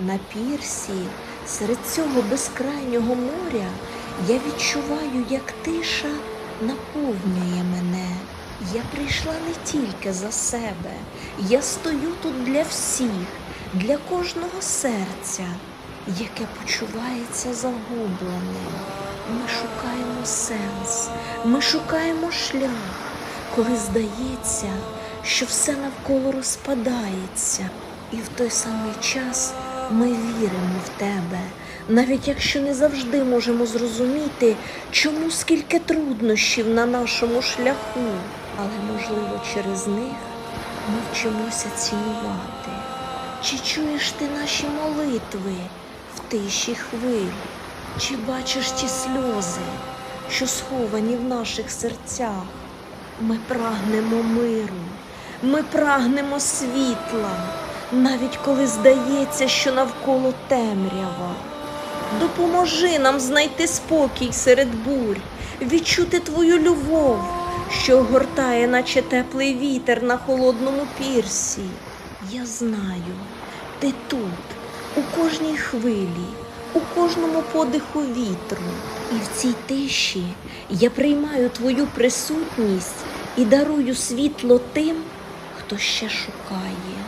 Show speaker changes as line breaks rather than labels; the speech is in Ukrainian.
На пірсі, серед цього безкрайнього моря, я відчуваю, як тиша наповнює мене. Я прийшла не тільки за себе, я стою тут для всіх, для кожного серця, яке почувається загубленим. Ми шукаємо сенс, ми шукаємо шлях, коли здається, що все навколо розпадається, і в той самий час ми віримо в тебе, навіть якщо не завжди можемо зрозуміти, чому скільки труднощів на нашому шляху, але можливо через них ми вчимося цінувати. Чи чуєш ти наші молитви в тиші хвиль? Чи бачиш ті сльози, що сховані в наших серцях? Ми прагнемо миру, ми прагнемо світла, навіть коли здається, що навколо темрява. Допоможи нам знайти спокій серед бурь, відчути твою любов, що огортає, наче теплий вітер на холодному пірсі. Я знаю, ти тут, у кожній хвилі, у кожному подиху вітру. І в цій тиші я приймаю твою присутність і дарую світло тим, хто ще шукає.